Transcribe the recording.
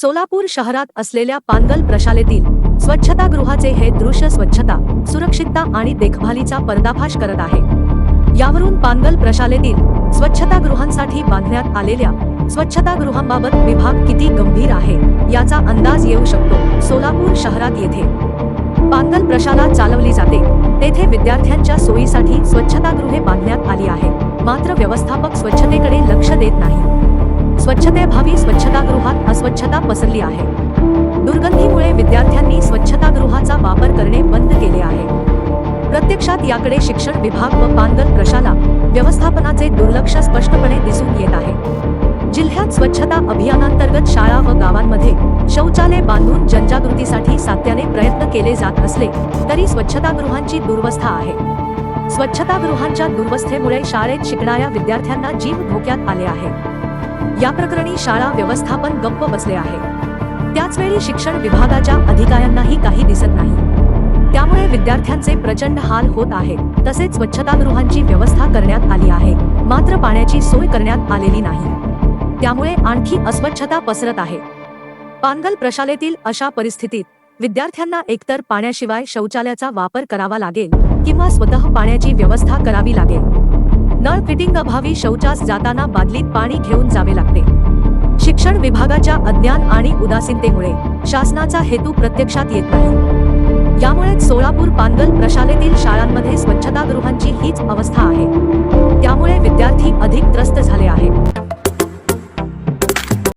सोलापूर शहरात असलेल्या पानगल प्रशालेतील स्वच्छतागृहाचे हे दृश्य स्वच्छता सुरक्षितता आणि देखभालीचा पर्दाफाश करत आहे. यावरून पानगल प्रशालेतील स्वच्छतागृहांसाठी बांधण्यात आलेल्या स्वच्छतागृहांबाबत विभाग किती गंभीर आहे याचा अंदाज येऊ शकतो सोलापूर शहरात येथे. पानगल प्रशाला चालवली जाते. तेथे विद्यार्थ्यांच्या सोयीसाठी स्वच्छतागृहे बांधण्यात आली आहे. मात्र व्यवस्थापक स्वच्छतेकडे लक्ष देत नाही. स्वच्छतेभावी स्वच्छतागृहात अस्वच्छता पसरली आहे. दुर्गंधीमुळे विद्यार्थ्यांनी स्वच्छतागृहाचा वापर करणे बंद केले आहे. प्रत्यक्षात याकडे शिक्षण विभाग व पानगल प्रशाला व्यवस्थापनाचे दुर्लक्ष स्पष्टपणे दिसून येत आहे. जिल्ह्यात स्वच्छता अभियानांतर्गत शाळा व गावांमध्ये शौचालय बांधून जनजागृतीसाठी सातत्याने प्रयत्न केले जात असले तरी स्वच्छतागृहांची दुर्वस्था आहे. स्वच्छतागृहांच्या दुर्वस्थेमुळे शाळेत शिकणाऱ्या विद्यार्थ्यांना जीव धोक्यात आले आहे. या प्रकरणी शाळा व्यवस्थापन गप्प बसले आहे. त्याचवेळी शिक्षण विभागाच्या अधिकाऱ्यांनाही काही दिसत नाही. त्यामुळे विद्यार्थ्यांचे प्रचंड हाल होत आहेत. तसेच स्वच्छतागृहांची व्यवस्था करण्यात आली आहे. मात्र पाण्याची सोय करण्यात आलेली नाही. त्यामुळे आणखी अस्वच्छता पसरत आहे. पानगल प्रशालेतील अशा परिस्थितीत विद्यार्थ्यांना एकतर पाण्याशिवाय शौचालयाचा वापर करावा लागेल किंवा स्वतः पाण्याची व्यवस्था करावी लागेल. नळ फिटिंग अभावी शौचास जाताना बादलीत पाणी घेऊन जावे लागते. शिक्षण विभागाच्या अज्ञान आणि उदासीनतेमुळे शासनाचा हेतू प्रत्यक्षात येत नाही. यामुळे सोलापूर पानगल प्रशालेतील शाळांमध्ये स्वच्छतागृहांची हीच अवस्था आहे. त्यामुळे विद्यार्थी अधिक त्रस्त झाले आहेत.